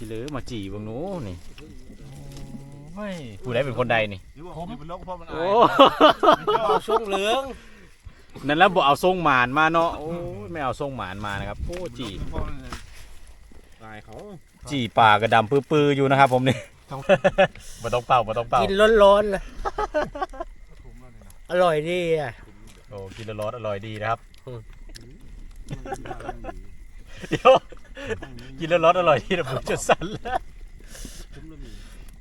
สิเหลือมาจีเบางหนู้นี่โอ้ยผู้ใดเป็นคนใดนี่ผมเป็นโรคเพราะมันอาโอ้ยเอาช่วงเหลืองนั่นแล้วบอกเอาทรงหมานมาเนาะโอ้ยไม่เอาทรงหมานมานะครับโอ้จีตายเขาจีป่ากระดำปื้อๆอยู่นะครับ ผมนี่บ่ต้องเป่าบ่ต้องเป่ากินร้อนๆเลยอร่อยดีอะ โอ้กินแล้วร้อนอร่อยดีนะครับอืม เดี๋ยว กินแล้วร้อนอร่อยดีนะผมจะสั่นแล้ว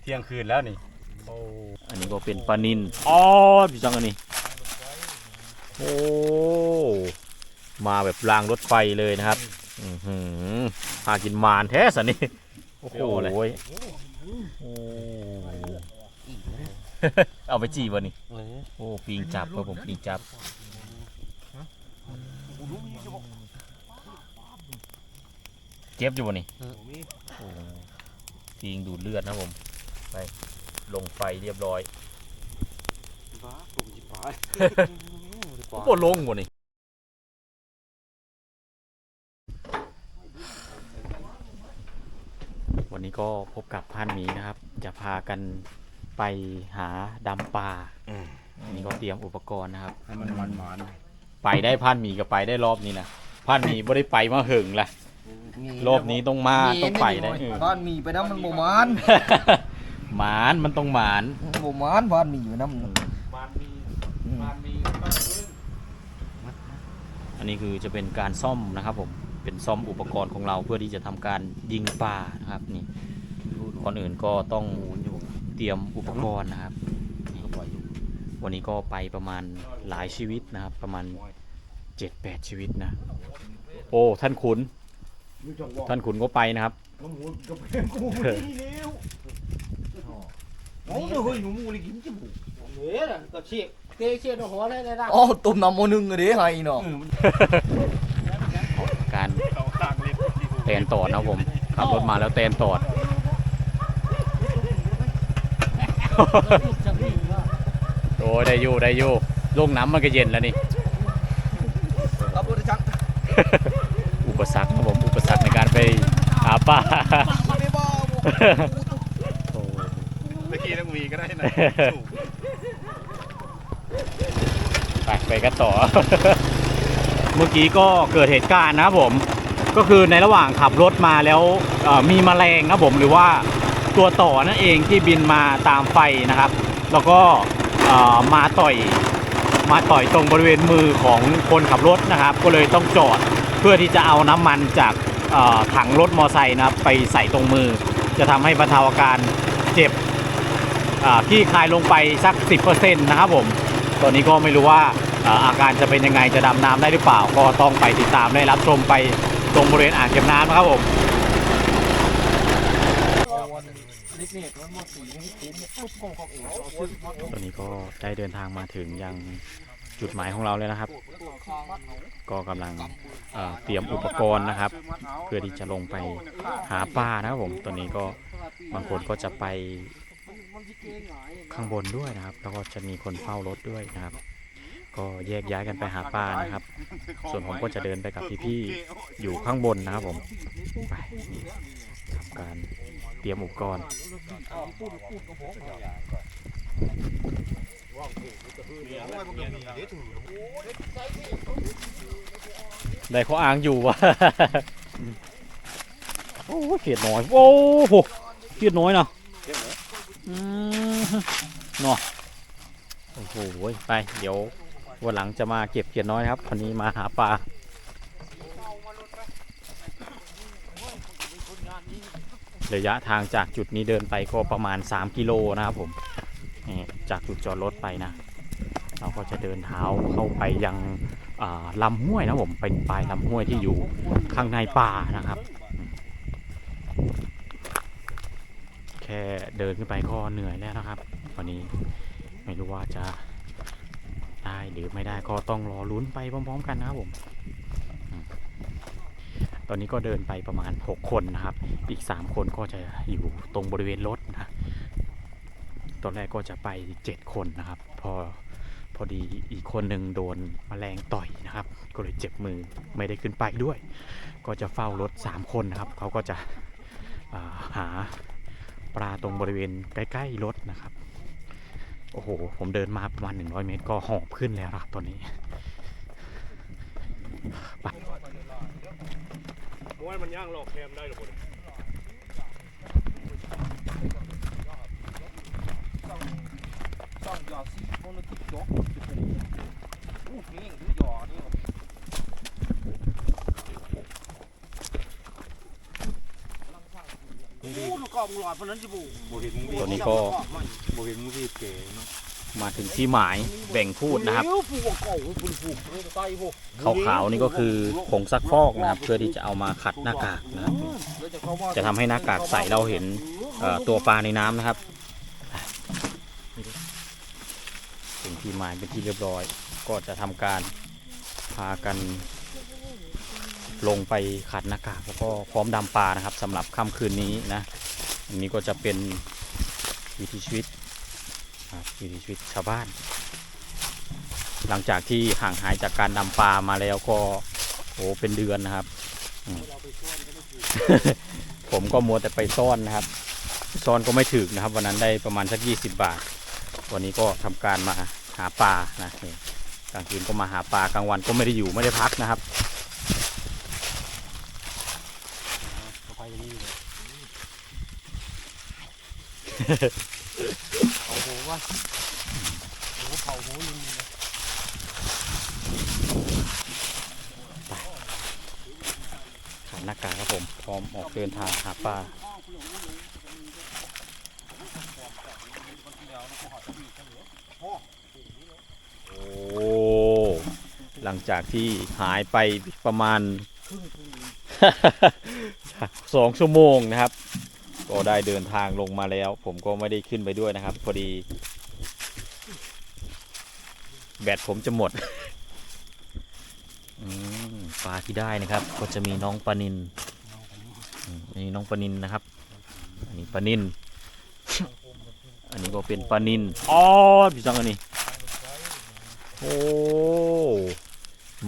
เที่ยงคืนแล้วนี่โอ้อันนี้ก็เป็นปลานินอ๋อพี่จังอันนี้ โอ้ มาแบบรางรถไฟเลยนะครับอือหือพากินมานแท้สันนี่โอ้โหโอ้เอาไปจีบวะนี่ โอ้ปิงจับครับผมปิงจับ เจ็บอยู่บ่นี่โอ้ปิงดูดเลือดนะผม ไป ลงไฟเรียบร้อยโอ้โหลงบ่นี่วันนี้ก็พบกับพันหมีนะครับ จะพากันไปหาดำปลาอันนี้ก็เตรียมอุปกรณ์นะครับ ให้มันมันมันไปได้พันหมีก็ไปได้รอบนี้นะพันหมีไม่ได้ไปมาหึงละ รอบนี้ต้องมาต้องไปได้เออบ้านมีไปน้ำมันโมมานหมานมันต้องหมานโมมานบ้านมีอยู่น้ำอันนี้คือจะเป็นการซ่อมนะครับผมเป็นซ่อมอุปกรณ์ของเราเพื่อที่จะทำการยิงปลานะครับนี่ก่อนอื่นก็ต้องเตรียมอุปกรณ์นะครับนี่วันนี้ก็ไปประมาณหลายชีวิตนะครับ ประมาณ 7-8 ชีวิตนะ โอ้ท่านขุน ท่านขุนก็ไปนะครับโอ้ยเฮ้ยหนูมูเลยกินจมูกเฮ้ยก็เชี่ยเตะเชี่ยหัวได้เลยนะอ๋อตุ่มน้ำโมนึงเลยให้เนาะการเขาข้างเล็บแตนตอดนะครับผมขับรถมาแล้วแตนตอดโอ้ยได้อยู่ได้อยู่ลงน้ำมันก็เย็นแล้วนี่เอาไปจังอุปสรรคครับผม อุปสรรคในการไปหาปลาไม่บ้าโอ้ตะกี้ต้องมีก็ได้นะไปไปกันต่อ เมื่อกี้ก็เกิดเหตุการณ์นะครับผม ก็คือในระหว่างขับรถมาแล้วเอ่อมีแมลงนะครับผมหรือว่าตัวต่อนั่นเองที่บินมาตามไฟนะครับ แล้วก็เอ่อมาต่อยมาต่อยตรงบริเวณมือของคนขับรถนะครับ ก็เลยต้องจอด เพื่อที่จะเอาน้ำมันจากถังรถมอไซค์นะครับไปใส่ตรงมือ จะทำให้บรรเทาอาการเจ็บที่คลายลงไปสัก 10%นะครับผมตอนนี้ก็ไม่รู้ว่าอออาการจะเป็นยังไงจะดำน้ำได้หรือเปล่า ก็ต้องไปติดตามได้รับชมไปตรงบริเวณอ่างเก็บน้ำนะครับผมตอนนี้ก็ได้เดินทางมาถึงยัง จุดหมายของเราแล้วนะครับ ก็กำลังเอ่อเตรียมอุปกรณ์นะครับ เพื่อที่จะลงไปหาปลานะครับผมตอนนี้ก็บางคนก็จะไปข้างบนด้วยนะครับ แล้วก็จะมีคนเฝ้ารถด้วยนะครับ ก็แยกย้ายกันไปหาปลานะครับ ส่วนผมก็จะเดินไปกับพี่ๆอยู่ข้างบนนะครับผมไปนี่ทำการเตรียมอุปกรณ์ ได้ข้ออ้างอยู่วะโอ้เขียดน้อย โอ้โหเขียดน้อยเนาะเนาะโอ้โหไป เดี๋ยววันหลังจะมาเก็บเขียดน้อยครับวันนี้มาหาปลาระยะทางจากจุดนี้เดินไปก็ประมาณ 3 กิโลนะครับผม จากจุดจอดรถไปนะ เราก็จะเดินเท้าเข้าไปยังลำห้วยนะผมเป็นปลายลำห้วยที่อยู่ข้างในป่านะครับ แค่เดินขึ้นไปก็เหนื่อยแล้วนะครับ วันนี้ไม่รู้ว่าจะได้หรือไม่ได้ก็ต้องรอลุ้นไปพร้อม ๆ กันนะครับผมอืมตอนนี้ก็เดินไปประมาณ 6 คนนะครับ อีก 3 คนก็จะอยู่ตรงบริเวณรถนะ ตอนแรกก็จะไป7คนนะครับ พอพอดีอีกคนหนึ่งโดนแมลงต่อยนะครับ ก็เลยเจ็บมือไม่ได้ขึ้นไปด้วย ก็จะเฝ้ารถ 3 คนนะครับ เขาก็จะาหาปลาตรงบริเวณใกล้ ๆ รถนะครับ โอ้โห ผมเดินมาประมาณ 100 เมตรก็หอบขึ้นแล้วครับตอนนี้โอ้ยมันย่างหลอกแคมได้หรอคนต้อ งยอสิคนละติดจกอู้นี่คือยอนี่โอ้ดูกองหลอดเพราะนั้นจิบูบุเห็นมึงตัวนี้ก็บุเห็นมึงรีบเก๋เนาะมาถึงที่หมายแบ่งพูดนะครับเก่าขาวๆนี่ก็คือผงซักฟอกนะครับ เพื่อที่จะเอามาขัดหน้ากากนะครับ จะทำให้หน้ากากใสเราเห็นตัวปลาในน้ำนะครับถึง ที่หมายเป็นที่เรียบร้อย ก็จะทำการพากันลงไปขัดหน้ากากแล้วก็พร้อมดำปลานะครับสำหรับค่ำคืนนี้นะอันนี้ก็จะเป็นวิถีชีวิตวิถีชีวิตชาวบ้าน หลังจากที่ห่างหายจากการดำปลามาแล้วก็โอ้เป็นเดือนนะครับ ผมก็มัวแต่ไปซ่อนนะครับ ซ่อนก็ไม่ถึกนะครับ วันนั้นได้ประมาณสัก 20 บาท วันนี้ก็ทำการมา หาปลานะกลางคืนก็มาหาปลากลางวันก็ไม่ได้อยู่ไม่ได้พักนะครับเอ้โหว่าโอ้โหเผาโหลิงขัดหน้ากากครับผม พร้อมออกเดินทางหาปลาโอ้ห ลังจากที่หายไปประมาณสองชั่วโมงนะครับ ก็ได้เดินทางลงมาแล้ว ผมก็ไม่ได้ขึ้นไปด้วยนะครับ พอดี แบตผมจะหมดปลาที่ได้นะครับ ก็จะมีน้องปลานินนี่น้องปลานินนะครับ อันนี้ปลานิน อันนี้ก็เป็นปลานินอ๋อพี่จังอันนี้โอ้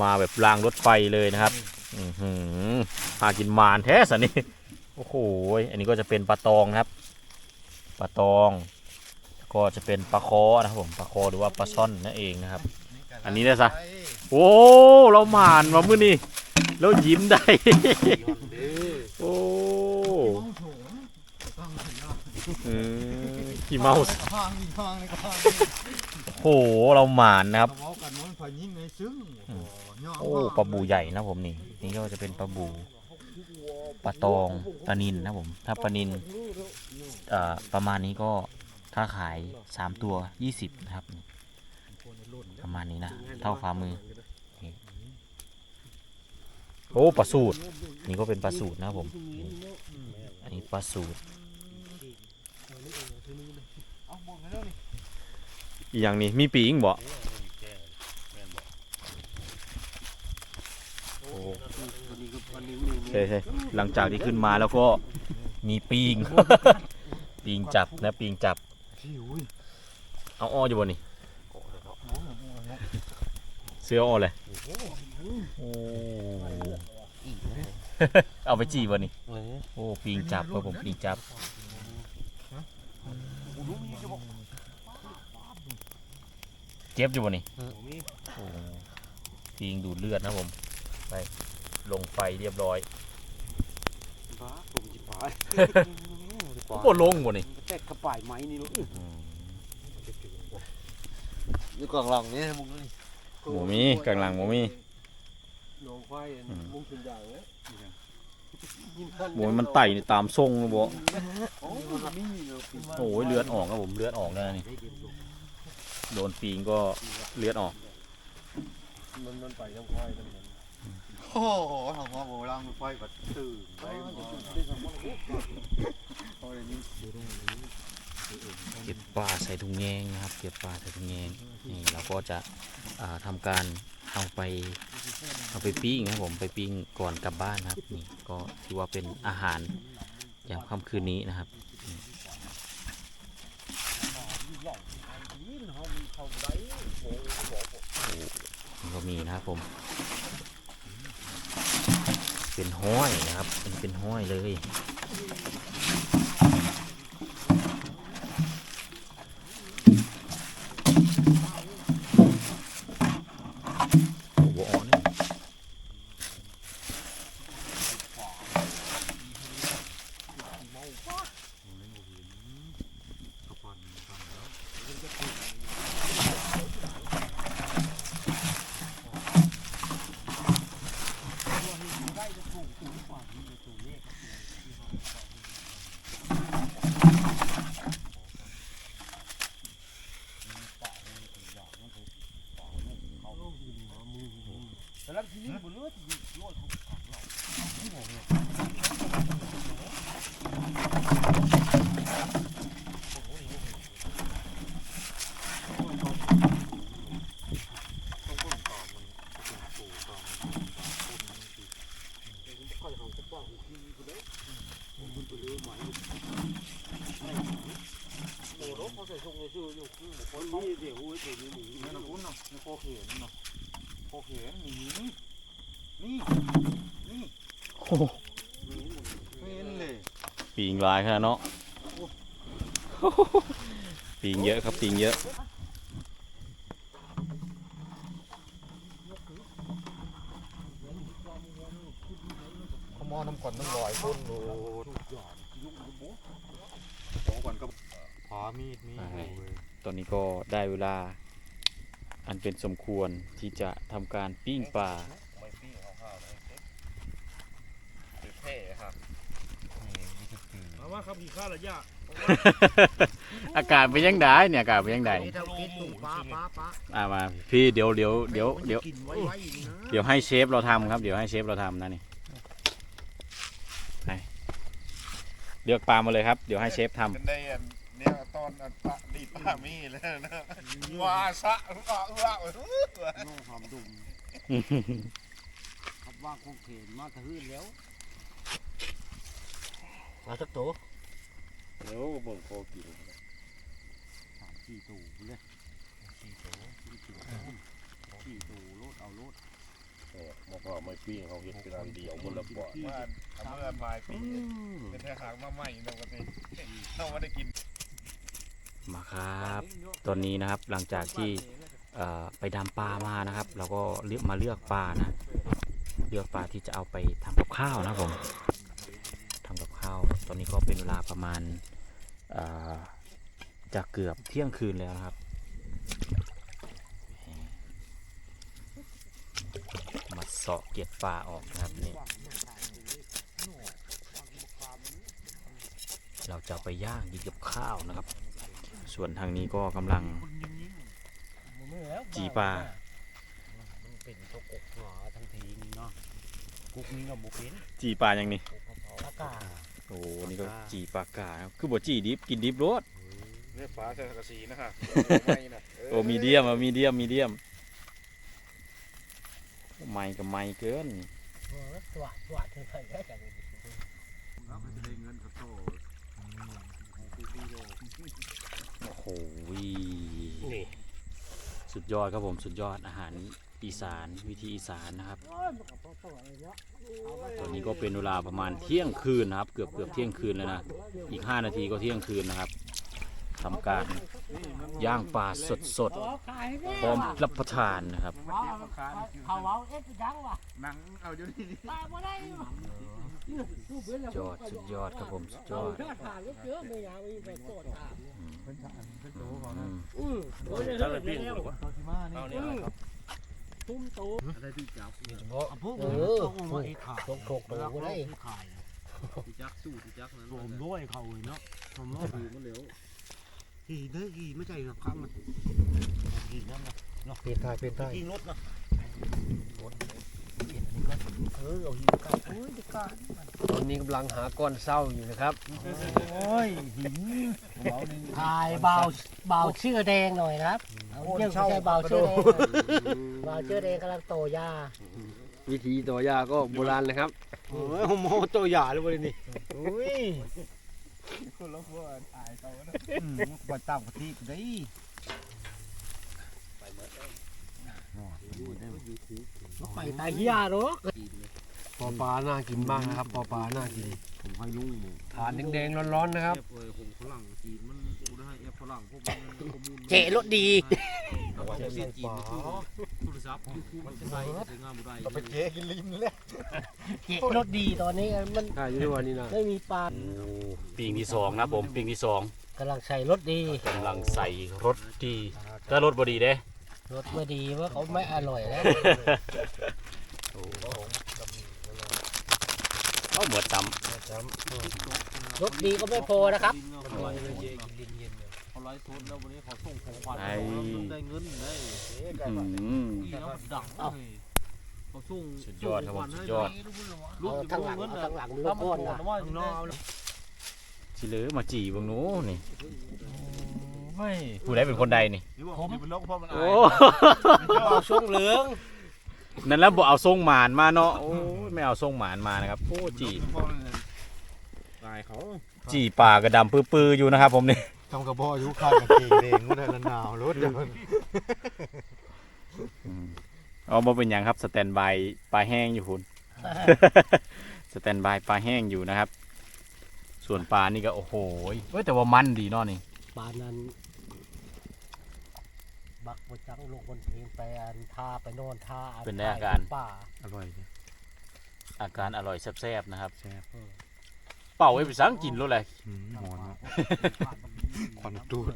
มาแบบรางรถไฟเลยนะครับอือหือพากินมานแท้สันนี่โอ้โหอันนี้ก็จะเป็นปลาตองนะครับปลาตอง ก็จะเป็นปลาคอนะครับผมปลาคอหรือว่าปลาช่อนนั่นเองนะครับ อันนี้ได้ซะโอ้เราหมานมามื้อนี้แล้วยิ้มได้โอ้เออขี่เมาส์ห้างห้างในก็ห้างโอ้โหเราหมานนะครับ โอ้ปลาบูใหญ่นะผมนี่ นี่ก็จะเป็นปลาบูปลาตองปลานินนะผม ถ้าปลานินเอ่อประมาณนี้ก็ถ้าขาย3ตัว20นะครับนี่ประมาณนี้นะ เท่าฝ่ามือนี่โอ้ปลาสูตร นี่ก็เป็นปลาสูตรนะครับผมนี่อันนี้ปลาสูตรอีกอย่างนี้มีปีงบ่ ใช่ใช่หลังจากที่ขึ้นมาแล้วก็มีปีง ปีงจับนะปีงจับ เอาอ้ออยู่บนนี่เสื้ออ้อเลยโอ้เอาไปจีบนนี่โอ้ปีงจับครับผมปีงจับเจ็บอยู่บนนี้ปีงดูดเลือดนะผมไป ลงไฟเรียบร้อยบ้าผมจิป๋ายโอ้ลงบนนี่แตกกระป๋ายไม้นี่ลูกอยู่กล่องหลังนี่มึงนี่หมูมีกลางหลังหมูมีน้องควายอืมมุงขึ้นอย่างเนี้ยหมูมันไต่นี่ตามทรงเลยบ่โอ้มันมีเนาะโอ้ยเลือดออกครับผมเลือดออกแล้วนี่โดนปีงก็เลือดออกมันมันไปทั้งควายทั้งนั้น โอ้โหทางว่าโบราณไฟบัดตื่นไปเก็บปลาใส่ถุงแยงนะครับ เก็บปลาใส่ถุงแยงนี่เราก็จะอ่าทำการเอาไปเอาไปปิ้งครับผมไปปิ้งก่อนกลับบ้านนะครับนี่ก็ถือว่าเป็นอาหารยามค่ำคืนนี้นะครับนี่ก็มีนะครับผม เป็นห้อยนะครับ เป็นเป็นห้อยเลย โอ้โหเขาใส่ชงในชื่ออยู่คือคนนี้เดี๋ยวเดี๋ยวนี้นี่นะคุณเนาะในโคเข็นเนาะโคเข็นนี่นี่นี่นี่ โอ้โห ไม่เห็นเลย ปีง ลายขนาดเนาะปีงเยอะครับปีงเยอะขมอน้ำก่อนต้องลอยต้นโลขอก่อนก็ขอมีดมีดตอนนี้ก็ได้เวลา อันเป็นสมควรที่จะทำการปิ้งปลาข้าวเลยเจ๊เท่ครับ เอาว่าครับกี่ข้าวละย่าอากาศเป็นยังไงเนี่ยอากาศเป็นยังไงเท่าคิดถูกป้าป้าป้าอ่ามาพี่เดี๋ยวเดี๋ยวเดี๋ยวเดี๋ยวกินไว้ไว้นะเดี๋ยวให้เชฟเราทำครับ เดี๋ยวให้เชฟเราทำนะนี่ไปเลือกปลามาเลยครับ เดี๋ยวให้เชฟทำเป็นได้อันเนี่ยตอนอันปะดีป้ามีแล้วนะว่าซะว่าว่าน้องหอมดุมครับว่าโคเข็นมาทะฮืนแล้ว มาสักตัวเดี๋ยวบ่งพอกินสามสี่ตัวเลยสี่ตัวสี่ตัวสี่ตัวโลดเอาโลดมาพอไม่ปิ้งเขาเห็นเป็นอันเดียวบนระเบิดว่าเมื่อไม้ปีเป็นแค่หางมาใหม่นะวันนี้เราไม่ได้กินมาครับ ตอนนี้นะครับหลังจากที่เอ่อไปดำปลามานะครับ เราก็เลือกมาเลือกปลานะ เลือกปลาที่จะเอาไปทำกับข้าวนะครับผมทำกับข้าว ตอนนี้ก็เป็นเวลาประมาณเอ่อจะเกือบเที่ยงคืนแล้วนะครับ มาเสาะเก็ดปลาออกนะครับนี่เราจะเอาไปย่างกินกับข้าวนะครับ ส่วนทางนี้ก็กำลังจีปลามันเป็นตัวกกหรอทั้งทีนี่เนาะกุกนี้ก็บุเป็นจีปลาอย่างนี้อากาศ โอ้นี่ก็จีปลากานะครับคือบ่จีดิบกินดิบรสเนี่ยฟ้าใส่กระสีนะฮะไม่นะโอ้มีเดียมอะมีเดียมมีเดียมไม่กับไม่เกินตัวตัวเธอเคยได้กันเราไปได้เงินกระโตโอ้โหสุดยอดครับผมสุดยอดอาหาร อีสานวิธีอีสานนะครับ ตอนนี้ก็เป็นเวลาประมาณเที่ยงคืนนะครับ เกือบเกือบเที่ยงคืนแล้วนะ อีก 5 นาทีก็เที่ยงคืนนะครับทำการย่างปลาสดสดๆพร้อมรับประทานนะครับเขาเอาเอ็ดจังวะหนังเอาอยู่นี่ตายมาได้สุดยอดสุดยอดครับผมสุดยอดผ่านก็เยอะไม่ ยาวมีไปโคตรอะอืมอือโอ้ยเฮ้ยเร็วตัวที่มานี่เอาเนี่ยตุ้มโตอะไรที่จับเนี่ยพวกเอมันอต้องมาไอ้ขาตกตกตกได้ขาที่จักสู้ที่จักนั้นสวมด้วยเขาเลยเนาะสวมด้วยดูมันเหลวขี่เด้อขี่ไม่ใช่หรอกครับมันขี่นั่นนะเนาะเปลี่ยนทายเปลี่ยนทายขี่รถนะ เออเอาหินกันโอ้ยดีกันตอนนี้กำลังหาก้อนเศร้าอยู่นะครับ โอ้ยหินถ่ายเบาเบาเชื่อแดงหน่อยครับเอาเรื่องไม่ใช่เบาเชื่อแดงเบาเชื่อแดงกำลังโตยาวิธีต่อยาก็โบราณเลยครับโอ้ยผมโมตัวใหญ่เลยวันนี้อุ้ยคนละพวกอายเขานะอืมปล่อยตามกะทิได้ ไปตายเฮียเนาะปอปลาน่ากินมากนะครับปอปลาน่ากินผมพายุงทานแดงๆร้อนๆนะครับเอฟเอยผมฝรั่งจีนมันกูได้เอฟฝรั่งพวกมันข้อมูลเจรสดีเอาว่าจะเรียนจีนมาคู่โทรศัพท์คู่มันจะใส่ใส่งานบุได้เราไปเจ๊กินลิ้นเลยเจรสดีตอนนี้มันใช่ยุวันนี้นะไม่มีปลาปิงที่สองนะผมปิงที่สองกำลังใส่รสดีกำลังใส่รสดีถ้ารสบดีเด้ รสไม่ดีว่าเขาไม่อร่อยแล้วโอ้เอาเหมือนตรสดีก็ไม่พอนะครับเขาไลฟ์สดแล้ววันนี้เขาส่งของขวัญำไอ้ได้เงินได้อืมที่แล้วดังเลยเขาส่งสุดยอดครับผมสุดยอดลูกเอาจะทั้งหลังเงินเอานะทั้งหลังมันก็ก้อนนะว่าข้างนอกจสิเหลือมาจีเบางหนู้นี่ โอ้ยผู้ใดเป็นคนใดนี่นี่บอกนี่เป็นโรคเพราะมันอาโอ้ยเบาช่วงเหลืองนั่นแล้วบอกเอาทรงหมานมาเนาะโอ้ยไม่เอาทรงหมานมานะครับโอ้จีเพราะมันอายเขาจีป่ากระดำปื้อๆอยู่นะครับ ผมนี่ทำกระบอกอายุขาดกางเกงแดงก็ได้ละหนาวรถเดี๋ยวมันเอามาเป็นอย่างครับสแตนบายปลาแห้งอยู่คุณสแตนบายปลาแห้งอยู่นะครับ ส่วนปลานี่ก็โอ้โหเว้ยแต่ว่ามันดีเนาะนี่ปานนั้ นบักบจังลงบนเพลงไปอันท่าไปโน่นท่าอัเป็นได้อาการ ป่าอร่อยอาการอร่อยแซ่บๆนะครับ แซ่บเป่าไว้ไปสังกินรู้เลยหอนควันตูด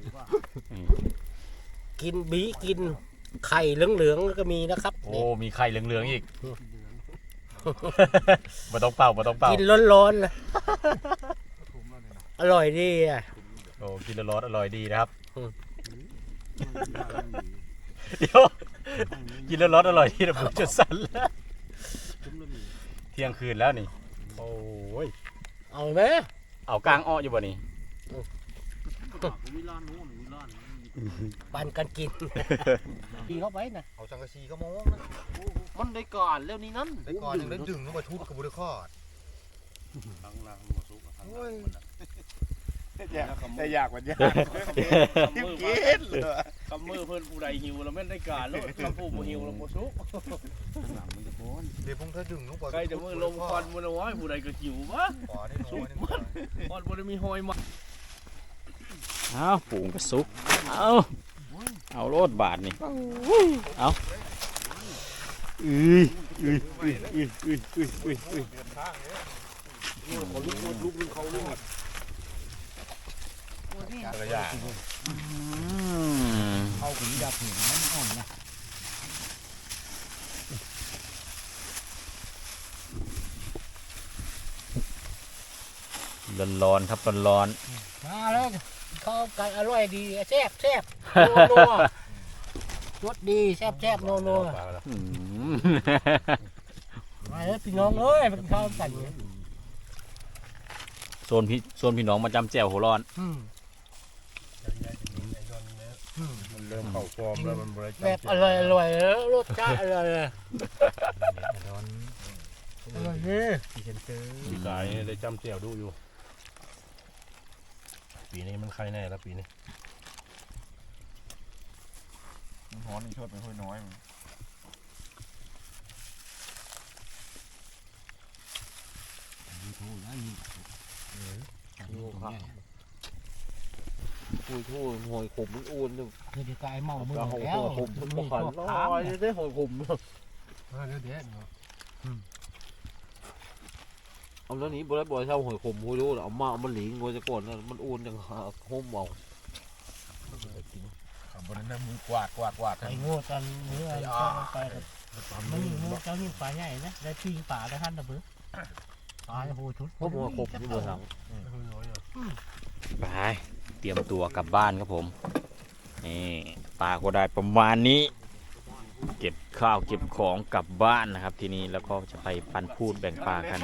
กินบีกินไข่เหลืองๆก็มีนะครับโอ้มีไข่เหลืองๆอีกมาต้องเป่ามาต้องเป่ากินร้อนๆนะอร่อยดีอะ โอ้กินแล้วร้อนอร่อยดีนะครับ อืม เดี๋ยวกินแล้วร้อนอร่อยดีนะผมจะสั่นแล้วเที่ยงคืนแล้วนี่ โอ้ยเอาไหมเอากลางอ้ออยู่บ่นี่วิลานนู้นวิลานปันกันกินดีเข้าไปนะเอาสังกะสีก็มองนะมันได้ก่อนแล้วนี่นั่นได้ก่อนยังได้ดึงลงมาทุบกับบุรีคอดทั้งล่างหมดสุกทั้งโอ้ย อยากแต่อยากกว่าอยากทิมกินเลยคำมือเพิ่นผู้ใดหิวแล้วแม่นได้การแล้วคำผู้บ่หิวแล้วบ่สุกเดี๋ยวผมถ้าดึงลงไปใครจะมือลงควันมื้อละว้อยผู้ใดก็หิววะขอได้น้อยนึงควันบ่ได้มีหอยมาเอาปรุงกระซุกเอาเอาโลดบาทนี่เอาอุ้ยอุ้ยอุ้ยอุ้ยอุ้ยอุ้ยอุ้ยอุ้ยกระยาอื มเอาถึงดับหนึ่งนั่นอ่อนนะร้อนๆครับร้อนมาแล้วเข้ากันอร่อยดีแซ่บแซ่บนัวๆรสดีแซ่บแซ่บนัวนัวๆอืมๆมาแล้วพี่น้องเอ้ยมันเข้ากันเนี่ยโซนพี่โซนพี่น้องมาจำแจ่วหัวร้อน อืม มัน เริ่มเข้าฟอร์มแล้วมันบริแบบอร่อยอร่อยแล้วรสชาติอร่อยเลยร้อนอร่อยดีพรีเซนเตอร์ปีกายได้จำเจียวดูอยู่ ปีนี้มันใครแน่แล้วปีนี้มันหอนอีกชดไม่ค่อยน้อยมันคุ คุยทู่หอยขมมันอ้วนนึงคือเดี๋ยวก็ไอ้เมามือแล้วหอยขมมันบ่ขันพวกลอยได้หอยขมเดี๋ยวเดี๋ยวเอาแล้วนี้บ่ได้บ่ได้เท่าหอยขมกูรู้เอามาเอามาหลิงกูจะก่อนมันอ้วนจังหาห่มเอาขับบนนั้นมือกวาดกวาดกวาดไอ้ง่ตอนเนื้อเข้าไปมันมีง่เจ้านี่ปลาใหญ่นะได้ปีป่าได้ขั้นระเบิดปลาโหชุดพราะหอยขมนี่บ่ทังไป เตรียมตัวกลับบ้านครับผมนี่ปลาก็ได้ประมาณนี้ เก็บข้าวเก็บของกลับบ้านนะครับ ทีนี้แล้วก็จะไปปันพูดแบ่งปลากัน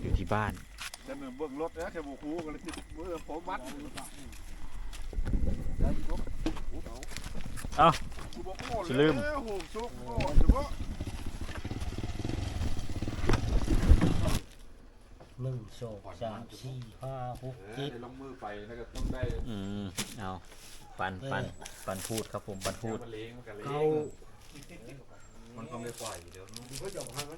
อยู่ที่บ้านจะเหมือนเบื้องรถนะแค่บุคูกันเลยมือผมมัดเอ้าจะลืม หูซุกโอ้เฉพาะหนึ่งสองสามสี่ห้าหกเจ็ดลงมือไปแล้วก็ต้องได้อืมเอาปันปันปันพูดครับผมปันพูดมันเลี้ยงมันกันเลี้ยเอางมันต้องได้ปล่อยเดี๋ยวนู้นก็จะมาให้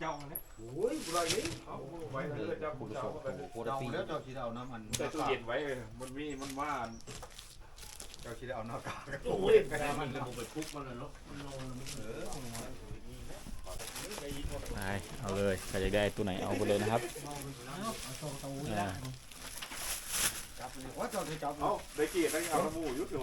เจ้าเนี่ยโอ้ยอะไรนี่เอาไว้เพื่อเจ้าผู้เจ้าไปเจ้าแล้วเจ้าชีเอาน้ำมันใส่ตู้เย็นไว้มันมีมันว่าเจ้าชีเอาน้ำกากโอ้ยแต่มันเลยบ่ไปทุบมันเลยเนาะมันนอนมันเออ ไปเอาเลยใครจะได้ตัวไหนเอาไปเลยนะครับเอาสองตัวอ่าว่าเจ้าจะจับเอา ได้กี่ได้เอาละมูยุทธ